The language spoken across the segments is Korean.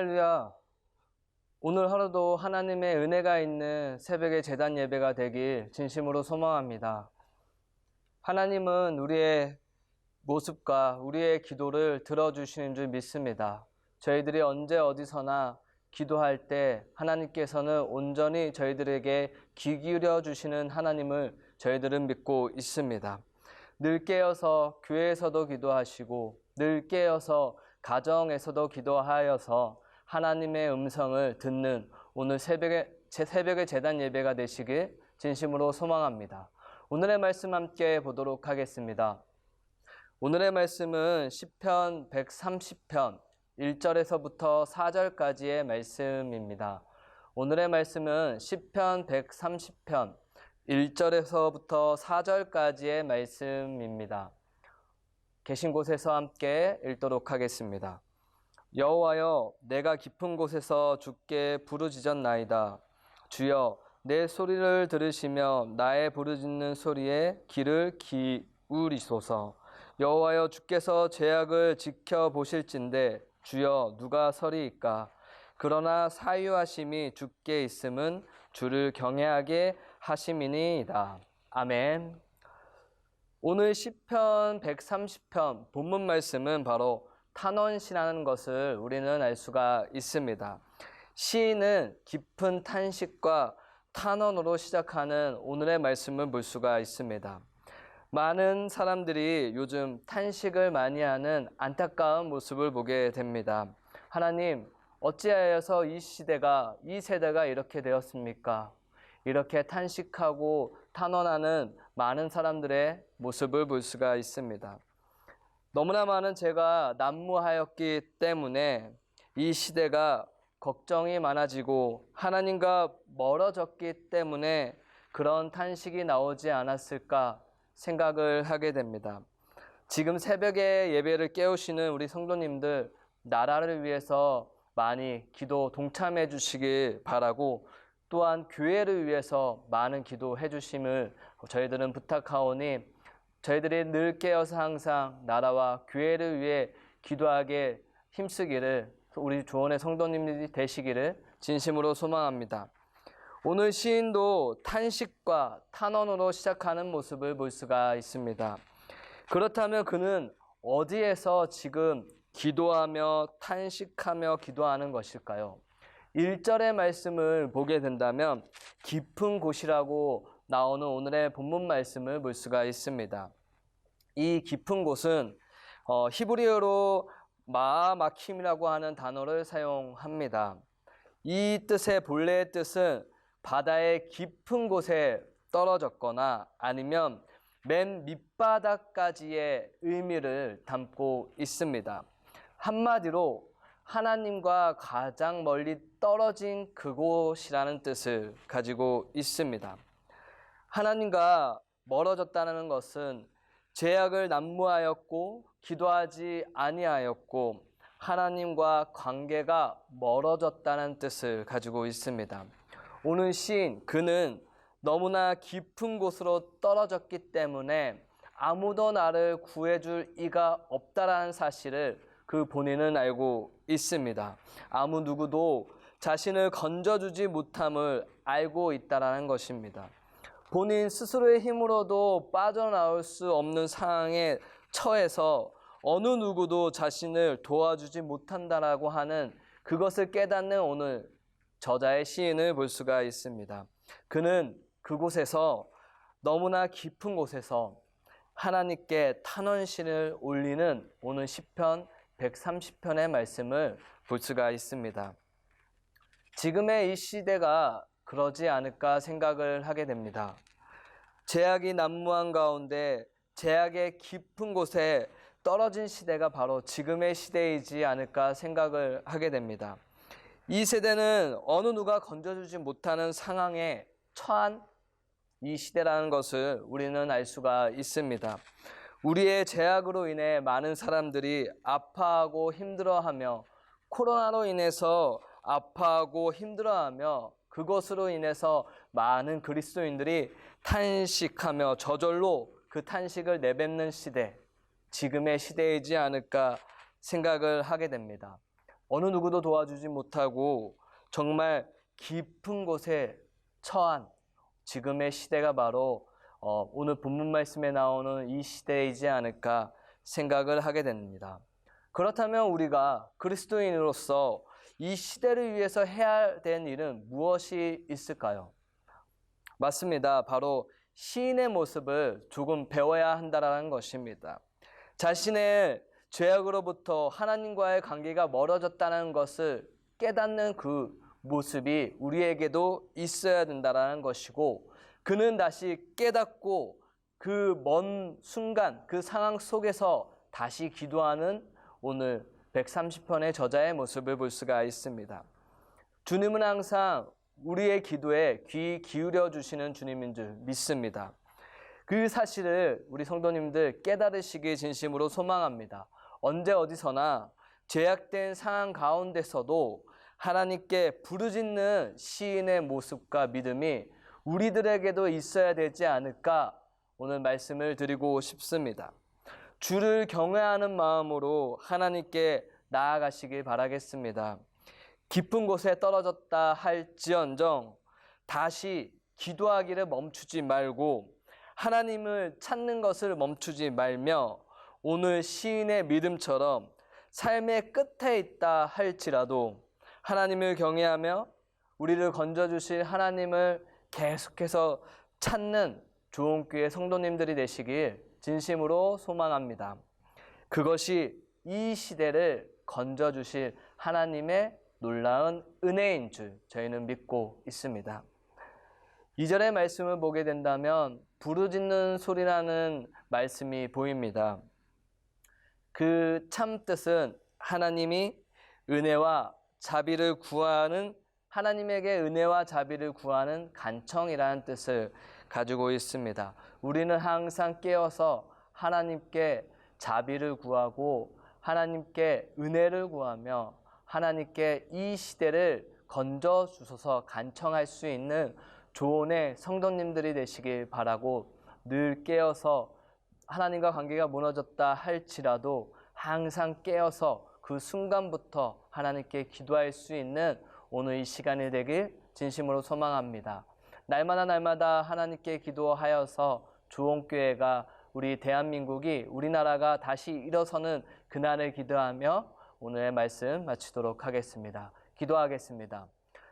할렐루야. 오늘 하루도 하나님의 은혜가 있는 새벽의 재단 예배가 되길 진심으로 소망합니다. 하나님은 우리의 모습과 우리의 기도를 들어주시는 줄 믿습니다. 저희들이 언제 어디서나 기도할 때 하나님께서는 온전히 저희들에게 귀 기울여 주시는 하나님을 저희들은 믿고 있습니다. 늘 깨어서 교회에서도 기도하시고 늘 깨어서 가정에서도 기도하여서 하나님의 음성을 듣는 오늘 새벽에 제 새벽의 재단 예배가 되시길 진심으로 소망합니다. 오늘의 말씀 함께 보도록 하겠습니다. 오늘의 말씀은 시편 130편 1절에서부터 4절까지의 말씀입니다. 오늘의 말씀은 시편 130편 1절에서부터 4절까지의 말씀입니다. 계신 곳에서 함께 읽도록 하겠습니다. 여호와여 내가 깊은 곳에서 주께 부르짖었나이다. 주여 내 소리를 들으시며 나의 부르짖는 소리에 귀를 기울이소서. 여호와여 주께서 죄악을 지켜 보실진데 주여 누가 서리이까? 그러나 사유하심이 주께 있음은 주를 경외하게 하심이니이다. 아멘. 오늘 시편 130편 본문 말씀은 바로 탄원시라는 것을 우리는 알 수가 있습니다. 시인은 깊은 탄식과 탄원으로 시작하는 오늘의 말씀을 볼 수가 있습니다. 많은 사람들이 요즘 탄식을 많이 하는 안타까운 모습을 보게 됩니다. 하나님, 어찌하여서 이 시대가, 이 세대가 이렇게 되었습니까? 이렇게 탄식하고 탄원하는 많은 사람들의 모습을 볼 수가 있습니다. 너무나 많은 제가 난무하였기 때문에 이 시대가 걱정이 많아지고 하나님과 멀어졌기 때문에 그런 탄식이 나오지 않았을까 생각을 하게 됩니다. 지금 새벽에 예배를 깨우시는 우리 성도님들 나라를 위해서 많이 기도 동참해 주시길 바라고 또한 교회를 위해서 많은 기도해 주심을 저희들은 부탁하오니 저희들이 늘 깨어서 항상 나라와 교회를 위해 기도하게 힘쓰기를 우리 조원의 성도님들이 되시기를 진심으로 소망합니다. 오늘 시인도 탄식과 탄원으로 시작하는 모습을 볼 수가 있습니다. 그렇다면 그는 어디에서 지금 기도하며 탄식하며 기도하는 것일까요? 1절의 말씀을 보게 된다면 깊은 곳이라고 나오는 오늘의 본문 말씀을 볼 수가 있습니다. 이 깊은 곳은 어, 히브리어로 마마킴이라고 하는 단어를 사용합니다. 이 뜻의 본래의 뜻은 바다의 깊은 곳에 떨어졌거나 아니면 맨 밑바닥까지의 의미를 담고 있습니다. 한마디로 하나님과 가장 멀리 떨어진 그곳이라는 뜻을 가지고 있습니다. 하나님과 멀어졌다는 것은 죄악을 난무하였고 기도하지 아니하였고 하나님과 관계가 멀어졌다는 뜻을 가지고 있습니다. 오늘 시인 그는 너무나 깊은 곳으로 떨어졌기 때문에 아무도 나를 구해줄 이가 없다라는 사실을 그 본인은 알고 있습니다. 아무 누구도 자신을 건져주지 못함을 알고 있다라는 것입니다. 본인 스스로의 힘으로도 빠져나올 수 없는 상황에 처해서 어느 누구도 자신을 도와주지 못한다라고 하는 그것을 깨닫는 오늘 저자의 시인을 볼 수가 있습니다. 그는 그곳에서 너무나 깊은 곳에서 하나님께 탄원신을 올리는 오늘 시편 130편의 말씀을 볼 수가 있습니다. 지금의 이 시대가 그러지 않을까 생각을 하게 됩니다. 제약이 난무한 가운데 제약의 깊은 곳에 떨어진 시대가 바로 지금의 시대이지 않을까 생각을 하게 됩니다. 이 세대는 어느 누가 건져주지 못하는 상황에 처한 이 시대라는 것을 우리는 알 수가 있습니다. 우리의 제약으로 인해 많은 사람들이 아파하고 힘들어하며 코로나로 인해서 아파하고 힘들어하며 그것으로 인해서 많은 그리스도인들이 탄식하며 저절로 그 탄식을 내뱉는 시대, 지금의 시대이지 않을까 생각을 하게 됩니다. 어느 누구도 도와주지 못하고 정말 깊은 곳에 처한 지금의 시대가 바로 어, 오늘 본문 말씀에 나오는 이 시대이지 않을까 생각을 하게 됩니다. 그렇다면 우리가 그리스도인으로서 이 시대를 위해서 해야 될 일은 무엇이 있을까요? 맞습니다. 바로 시인의 모습을 조금 배워야 한다라는 것입니다. 자신의 죄악으로부터 하나님과의 관계가 멀어졌다는 것을 깨닫는 그 모습이 우리에게도 있어야 된다라는 것이고 그는 다시 깨닫고 그 먼 순간 그 상황 속에서 다시 기도하는 오늘 130편의 저자의 모습을 볼 수가 있습니다. 주님은 항상 우리의 기도에 귀 기울여 주시는 주님인 줄 믿습니다. 그 사실을 우리 성도님들 깨달으시길 진심으로 소망합니다. 언제 어디서나 죄악된 상황 가운데서도 하나님께 부르짖는 시인의 모습과 믿음이 우리들에게도 있어야 되지 않을까 오늘 말씀을 드리고 싶습니다. 주를 경외하는 마음으로 하나님께 나아가시길 바라겠습니다. 깊은 곳에 떨어졌다 할지언정 다시 기도하기를 멈추지 말고 하나님을 찾는 것을 멈추지 말며 오늘 시인의 믿음처럼 삶의 끝에 있다 할지라도 하나님을 경외하며 우리를 건져주실 하나님을 계속해서 찾는 좋은 교회 성도님들이 되시길 진심으로 소망합니다. 그것이 이 시대를 건져주실 하나님의 놀라운 은혜인 줄 저희는 믿고 있습니다. 2절의 말씀을 보게 된다면 부르짖는 소리라는 말씀이 보입니다. 그 참 뜻은 하나님이 은혜와 자비를 구하는 하나님에게 은혜와 자비를 구하는 간청이라는 뜻을 가지고 있습니다. 우리는 항상 깨어서 하나님께 자비를 구하고 하나님께 은혜를 구하며 하나님께 이 시대를 건져 주소서 간청할 수 있는 조언의 성도님들이 되시길 바라고 늘 깨어서 하나님과 관계가 무너졌다 할지라도 항상 깨어서 그 순간부터 하나님께 기도할 수 있는 오늘 이 시간이 되길 진심으로 소망합니다. 날마다 날마다 하나님께 기도하여서 조원교회가 우리 대한민국이 우리나라가 다시 일어서는 그날을 기도하며 오늘의 말씀 마치도록 하겠습니다. 기도하겠습니다.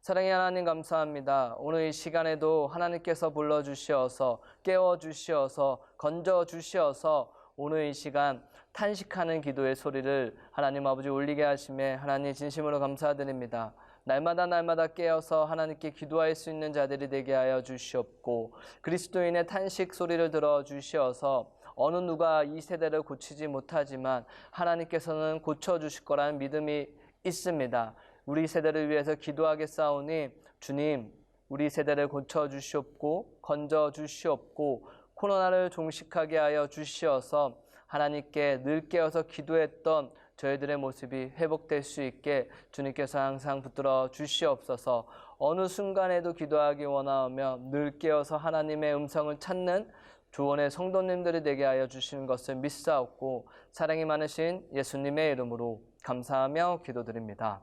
사랑의 하나님 감사합니다. 오늘 이 시간에도 하나님께서 불러주시어서 깨워주시어서 건져주시어서 오늘 이 시간 탄식하는 기도의 소리를 하나님 아버지 울리게 하심에 하나님 진심으로 감사드립니다. 날마다 날마다 깨어서 하나님께 기도할 수 있는 자들이 되게 하여 주시옵고 그리스도인의 탄식 소리를 들어 주시어서 어느 누가 이 세대를 고치지 못하지만 하나님께서는 고쳐 주실 거라는 믿음이 있습니다. 우리 세대를 위해서 기도하겠사오니 주님 우리 세대를 고쳐 주시옵고 건져 주시옵고 코로나를 종식하게 하여 주시어서 하나님께 늘 깨어서 기도했던 저희들의 모습이 회복될 수 있게 주님께서 항상 붙들어 주시옵소서 어느 순간에도 기도하기 원하며 늘 깨어서 하나님의 음성을 찾는 조원의 성도님들이 되게 하여 주시는 것을 믿사옵고 사랑이 많으신 예수님의 이름으로 감사하며 기도드립니다.